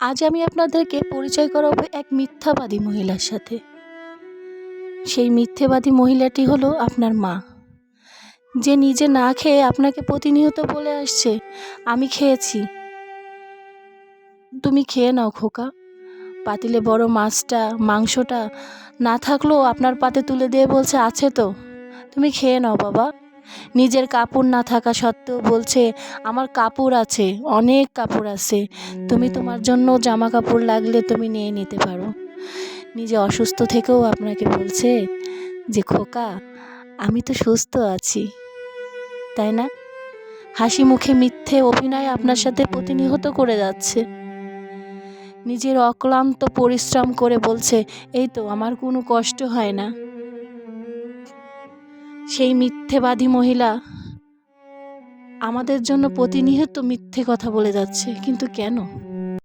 আজ আমি আপনাদেরকে পরিচয় করাবো এক মিথ্যাবাদী মহিলার সাথে। সেই মিথ্যেবাদী মহিলাটি হলো আপনার মা। যে নিজে না খেয়ে আপনাকে প্রতিনিয়ত বলে আসছে, আমি খেয়েছি। তুমি খেয়ে নাও, খোকা। পাতিলে বড় মাছটা, মাংসটা না থাকলেও আপনার পাতে তুলে দিয়ে বলছে, আছে তো। তুমি খেয়ে নাও, বাবা। নিজের কাপড় না থাকা সত্ত্বেও বলছে, আমার কাপড় আছে, অনেক কাপড় আছে। তুমি তোমার জন্য জামা কাপড় লাগলে তুমি নিয়ে নিতে পারো। নিজে অসুস্থ থেকেও আপনাকে বলছে যে, খোকা, আমি তো সুস্থ আছি। তাই না? হাসি মুখে মিথ্যে অভিনয় আপনার সাথে প্রতিনিয়ত করে যাচ্ছে। নিজের অক্লান্ত পরিশ্রম করে বলছে, এই তো, আমার কোনো কষ্ট হয় না। সেই মিথ্যেবাদী মহিলা আমাদের জন্য প্রতিনিয়ত মিথ্যে কথা বলে যাচ্ছে কিন্তু কেন?